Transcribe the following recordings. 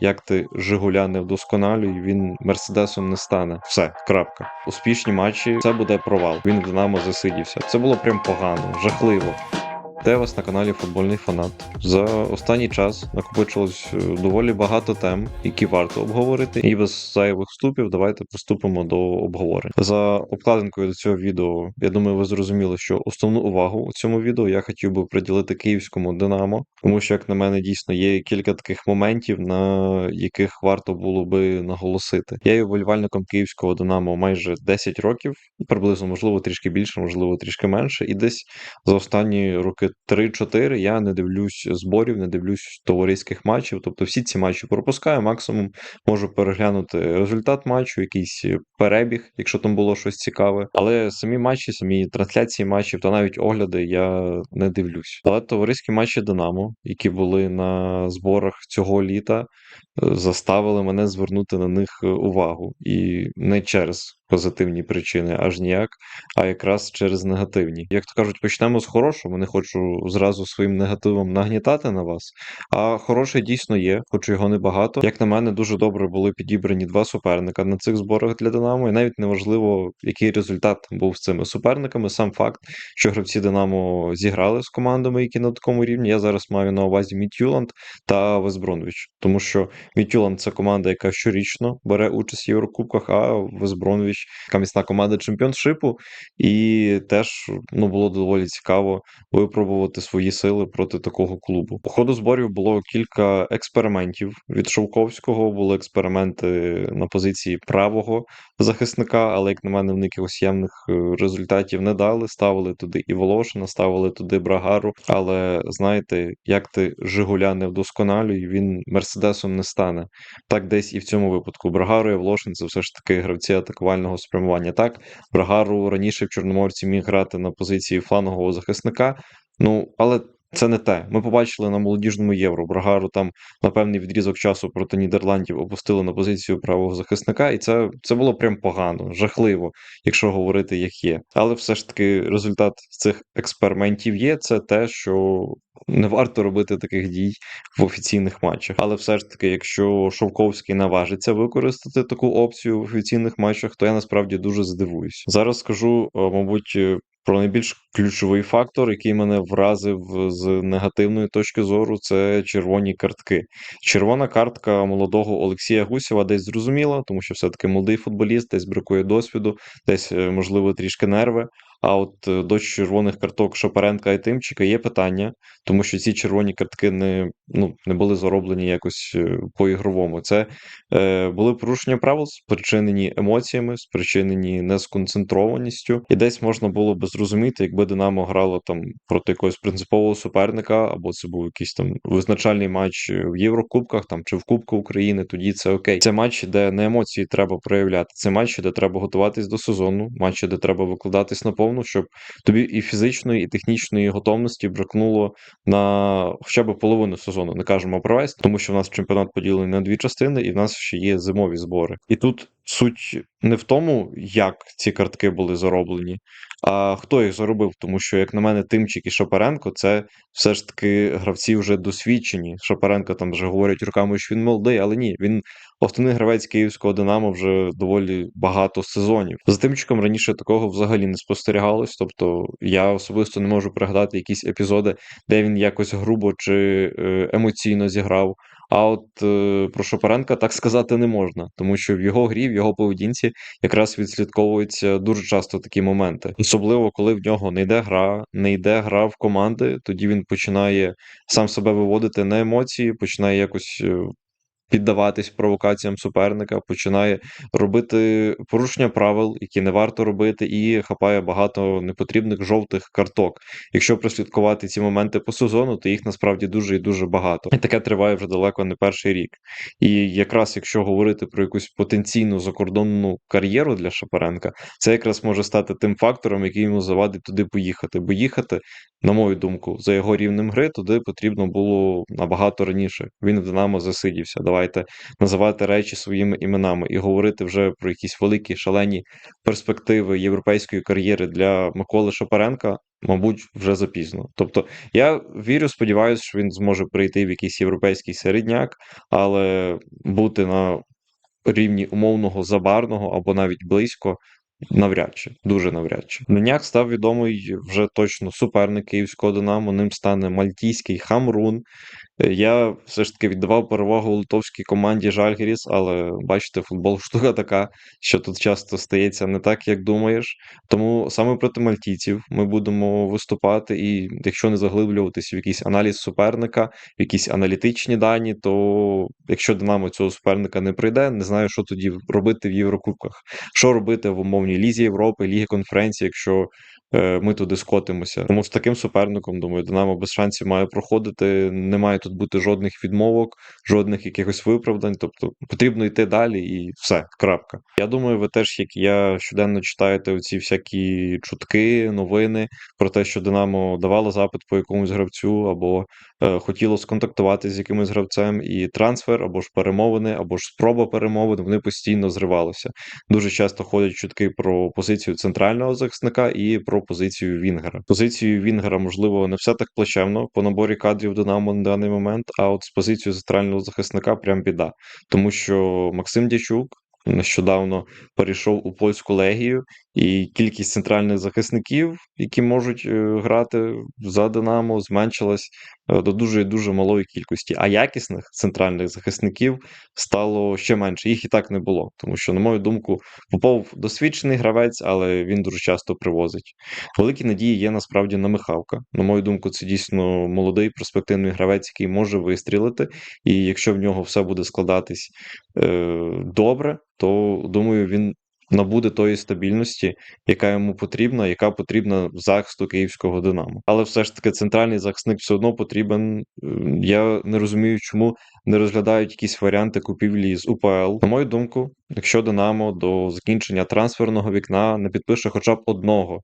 як ти Жигуля не вдосконалюй, він мерседесом не стане. Все, крапка. Успішні матчі, це буде провал. Він в Динамо засидівся. Це було прям погано, жахливо. Де вас на каналі Футбольний Фанат. За останній час накопичилось е, доволі багато тем, які варто обговорити. І без зайвих вступів давайте приступимо до обговорення. За обкладинкою до цього відео, я думаю, ви зрозуміли, що основну увагу у цьому відео я хотів би приділити київському Динамо, тому що, як на мене, дійсно є кілька таких моментів, на яких варто було би наголосити. Я є вболівальником київського Динамо майже 10 років, приблизно, можливо, трішки більше, можливо, трішки менше, і десь за останні роки 3-4 я не дивлюсь зборів, не дивлюсь товариських матчів. Тобто всі ці матчі пропускаю. Максимум можу переглянути результат матчу, якийсь перебіг, якщо там було щось цікаве. Але самі матчі, самі трансляції матчів та навіть огляди я не дивлюсь. Але товариські матчі Динамо, які були на зборах цього літа, заставили мене звернути на них увагу. І не через позитивні причини, аж ніяк, а якраз через негативні. Як то кажуть, почнемо з хорошого. Не хочу зразу своїм негативом нагнітати на вас. А хороше дійсно є, хоч його небагато. Як на мене, дуже добре були підібрані два суперника на цих зборах для Динамо, і навіть неважливо, який результат був з цими суперниками. Сам факт, що гравці Динамо зіграли з командами, які на такому рівні. Я зараз маю на увазі Мітюланд та Весбронвіч, тому що Мітюланд це команда, яка щорічно бере участь в Єврокубках, а Весбронвіч така міцна команда чемпіоншипу, і теж ну було доволі цікаво випробувати свої сили проти такого клубу. По ходу зборів було кілька експериментів від Шовковського. Були експерименти на позиції правого захисника, але як на мене, вони якихось явних е, результатів не дали. Ставили туди і Волошина, ставили туди Брагару. Але знаєте, як ти Жигуля не вдосконалюй, він мерседесом не стане. Так, десь і в цьому випадку Брагару і Волошин це все ж таки гравці атакувального спрямування. Так, Брагару раніше в Чорноморці міг грати на позиції флангового захисника. Ну, але це не те. Ми побачили на молодіжному євро. Брагару там на певний відрізок часу проти Нідерландів опустили на позицію правого захисника, і це це було прям погано, жахливо, якщо говорити як є. Але все ж таки результат цих експериментів є. Це те, що не варто робити таких дій в офіційних матчах. Але все ж таки, якщо Шовковський наважиться використати таку опцію в офіційних матчах, то я насправді дуже здивуюсь. Зараз скажу, мабуть. Про найбільш ключовий фактор, який мене вразив з негативної точки зору, це червоні картки. Червона картка молодого Олексія Гусєва десь зрозуміла, тому що все-таки молодий футболіст, десь бракує досвіду, десь, можливо, трішки нерви. А от до червоних карток Шапаренка і Тимчика є питання, тому що ці червоні картки не ну, не були зароблені якось по-ігровому. Це е, були порушення правил, спричинені емоціями, спричинені несконцентрованістю. І десь можна було би зрозуміти, якби Динамо грало там проти якогось принципового суперника, або це був якийсь там визначальний матч в Єврокубках там чи в Кубку України, тоді це окей. Це матчі, де не емоції треба проявляти. Це матчі, де треба готуватись до сезону, матчі, де треба викладатись на повну, щоб тобі і фізичної, і технічної готовності бракнуло на хоча б половину сезону. Не кажемо про весь, тому що в нас чемпіонат поділений на дві частини, і в нас ще є зимові збори. І тут суть не в тому, як ці картки були зароблені, а хто їх заробив. Тому що, як на мене, Тимчик і Шапаренко це все ж таки гравці вже досвідчені. Шапаренко там вже говорять руками, що він молодий, але ні, він основний гравець київського Динамо вже доволі багато сезонів. За Тимчиком раніше такого взагалі не спостерігалось. Тобто я особисто не можу пригадати якісь епізоди, де він якось грубо чи емоційно зіграв. А от е, про Шопаренка так сказати не можна, тому що в його грі, в його поведінці якраз відслідковуються дуже часто такі моменти. Особливо коли в нього не йде гра, не йде гра в команди, тоді він починає сам себе виводити на емоції, починає якось піддаватись провокаціям суперника, починає робити порушення правил, які не варто робити, і хапає багато непотрібних жовтих карток. Якщо прослідкувати ці моменти по сезону, то їх насправді дуже і дуже багато. І таке триває вже далеко не перший рік. І якраз якщо говорити про якусь потенційну закордонну кар'єру для Шапаренка, це якраз може стати тим фактором, який йому завадить туди поїхати. Бо їхати, на мою думку, за його рівнем гри туди потрібно було набагато раніше. Він в Динамо засидівся. Давай давайте називати речі своїми іменами і говорити вже про якісь великі шалені перспективи європейської кар'єри для Миколи Шапаренка, мабуть, вже запізно. Тобто, я вірю, сподіваюся, що він зможе прийти в якийсь європейський середняк, але бути на рівні умовного забарного або навіть близько. Навряд чи, дуже навряд чи. На днях став відомий вже точно суперник київського Динамо. Ним стане мальтійський Хамрун. Я все ж таки віддавав перевагу литовській команді Жальгіріс, але бачите, футбол штука така, що тут часто стається не так, як думаєш. Тому саме проти мальтійців ми будемо виступати, і якщо не заглиблюватись в якийсь аналіз суперника, в якісь аналітичні дані, то якщо Динамо цього суперника не прийде, не знаю, що тоді робити в Єврокубках. Що робити в умовній Лізі Європи, Лігі конференції, якщо ми туди скотимося. Тому з таким суперником, думаю, Динамо без шансів має проходити. Не має тут бути жодних відмовок, жодних якихось виправдань. Тобто потрібно йти далі і все, крапка. Я думаю, ви теж, як я, щоденно читаєте оці всякі чутки, новини про те, що Динамо давало запит по якомусь гравцю, або е, хотіло сконтактувати з якимось гравцем, і трансфер, або ж перемовини, або ж спроба перемовин, вони постійно зривалися. Дуже часто ходять чутки про позицію центрального захисника і про позицію Вінгера. Позицію Вінгера, можливо, не все так плачевно по наборі кадрів Динамо на даний момент, а от з позицією центрального захисника прям біда. Тому що Максим Дячук нещодавно перейшов у польську легію, і кількість центральних захисників, які можуть е, грати за Динамо, зменшилась е, до дуже дуже малої кількості. А якісних центральних захисників стало ще менше. Їх і так не було. Тому що, на мою думку, Попов досвідчений гравець, але він дуже часто привозить. Великі надії є насправді на Михавка. На мою думку, це дійсно молодий перспективний гравець, який може вистрілити. І якщо в нього все буде складатись е, добре, то думаю, він набуде тої стабільності, яка йому потрібна, яка потрібна захисту київського Динамо. Але все ж таки центральний захисник все одно потрібен. Е, Я не розумію, чому не розглядають якісь варіанти купівлі з УПЛ. На мою думку, якщо Динамо до закінчення трансферного вікна не підпише хоча б одного,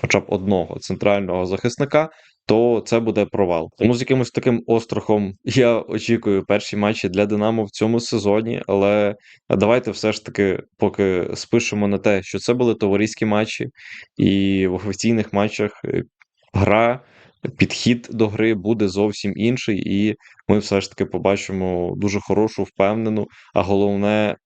хоча б одного центрального захисника. То це буде провал. Тому з якимось таким острахом я очікую перші матчі для Динамо в цьому сезоні. Але давайте все ж таки поки спишемо на те, що це були товариські матчі, і в офіційних матчах е, гра, підхід до гри буде зовсім інший, і ми все ж таки побачимо дуже хорошу, впевнену, а головне.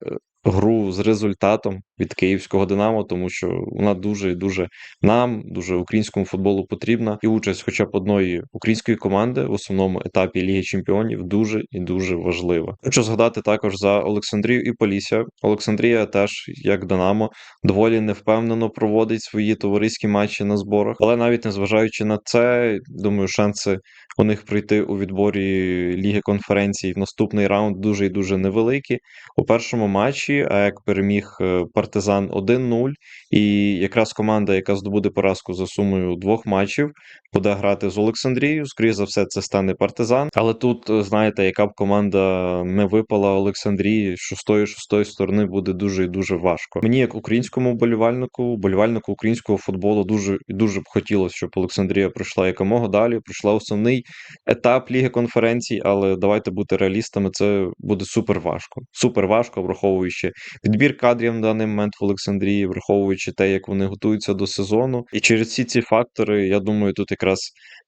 Гру з результатом від київського Динамо, тому що вона дуже і дуже нам, дуже українському футболу потрібна, і участь, хоча б одної української команди в основному етапі Ліги Чемпіонів, дуже і дуже важлива. Хочу згадати також за Олександрію і Полісся. Олександрія теж, як Динамо, доволі невпевнено проводить свої товариські матчі на зборах, але навіть незважаючи на це, думаю, шанси у них прийти у відборі Ліги конференцій в наступний раунд дуже і дуже невеликі. У першому матчі АЕК переміг е, партизан 1-0, і якраз команда, яка здобуде поразку за сумою двох матчів, буде грати з Олександрією. Скоріше за все, це стане партизан. Але тут, е, знаєте, яка б команда не випала Олександрії, з шостої шостої сторони буде дуже і дуже важко. Мені, як українському вболівальнику, вболівальнику українського футболу, дуже і дуже б хотілося, щоб Олександрія пройшла якомога далі, пройшла основний етап Ліги конференцій, але давайте бути реалістами, це буде супер важко. Супер важко, враховуючи відбір кадрів на даний момент в Олександрії, враховуючи те, як вони готуються до сезону. І через всі ці фактори, я думаю, тут якраз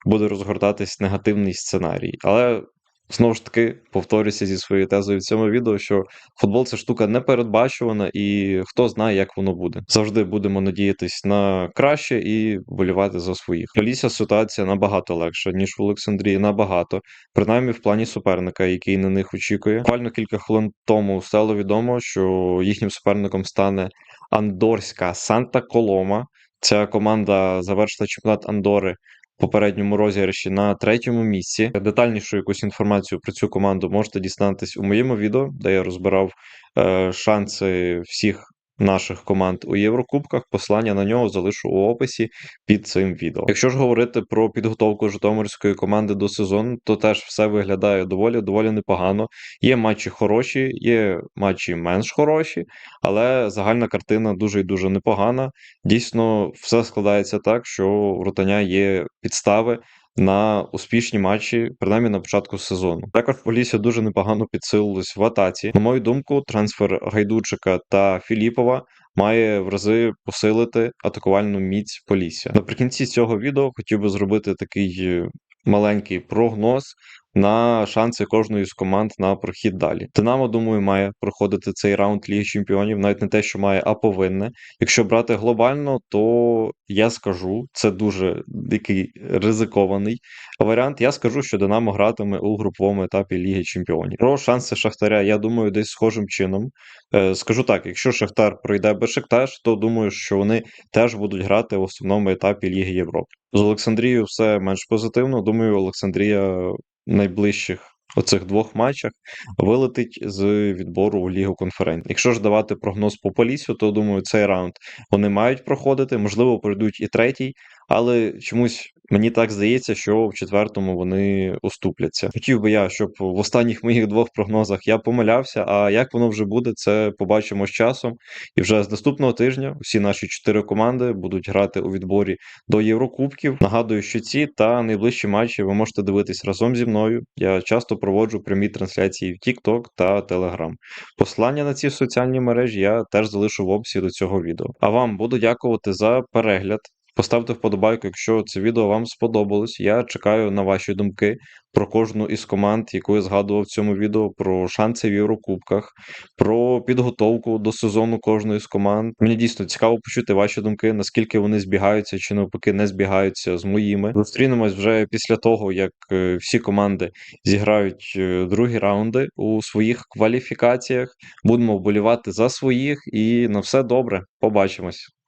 буде розгортатись негативний сценарій. Але знову ж таки повторюся зі своєю тезою в цьому відео, що футбол це штука непередбачувана, і хто знає, як воно буде. Завжди будемо надіятись на краще і болівати за своїх. Полісся ситуація набагато легша, ніж в Олександрії, набагато. Принаймні в плані суперника, який на них очікує. Буквально кілька хвилин тому стало відомо, що їхнім суперником стане Андорська Санта Колома. Ця команда завершила чемпіонат Андори попередньому розіграші на третьому місці. Детальнішу якусь інформацію про цю команду можете дізнатись у моєму відео, де я розбирав е, шанси всіх наших команд у Єврокубках. Послання на нього залишу у описі під цим відео. Якщо ж говорити про підготовку Житомирської команди до сезону, то теж все виглядає доволі доволі непогано. Є матчі хороші, є матчі менш хороші, але загальна картина дуже і дуже непогана. Дійсно, все складається так, що в Ротаня є підстави на успішні матчі, принаймні на початку сезону. Також Полісся дуже непогано підсилилась в атаці. На мою думку, трансфер Гайдучика та Філіпова має в рази посилити атакувальну міць Полісся. Наприкінці цього відео хотів би зробити такий маленький прогноз на шанси кожної з команд на прохід далі. Динамо, думаю, має проходити цей раунд Ліги Чемпіонів, навіть не те, що має, а повинне. Якщо брати глобально, то я скажу, це дуже такий ризикований варіант. Я скажу, що Динамо гратиме у груповому етапі Ліги Чемпіонів. Про шанси Шахтаря, я думаю, десь схожим чином. Е, Скажу так: якщо Шахтар пройде Бешикташ, то думаю, що вони теж будуть грати в основному етапі Ліги Європи. З Олександрією все менш позитивно. Думаю, Олександрія в найближчих оцих двох матчах вилетить з відбору у Лігу конференцій. Якщо ж давати прогноз по Полісю, то думаю, цей раунд вони мають проходити. Можливо, пройдуть і третій, але чомусь мені так здається, що в четвертому вони уступляться. Хотів би я, щоб в останніх моїх двох прогнозах я помилявся. А як воно вже буде, це побачимо з часом. І вже з наступного тижня всі наші чотири команди будуть грати у відборі до Єврокубків. Нагадую, що ці та найближчі матчі ви можете дивитись разом зі мною. Я часто проводжу прямі трансляції в TikTok та Telegram. Посилання на ці соціальні мережі я теж залишу в описі до цього відео. А вам буду дякувати за перегляд. Поставте вподобайку, якщо це відео вам сподобалось. Я чекаю на ваші думки про кожну із команд, яку я згадував в цьому відео, про шанси в Єврокубках, про підготовку до сезону кожної з команд. Мені дійсно цікаво почути ваші думки, наскільки вони збігаються чи навпаки не збігаються з моїми. Зустрінемось вже після того, як е, всі команди зіграють е, другі раунди у своїх кваліфікаціях. Будемо вболівати за своїх і на все добре. Побачимось.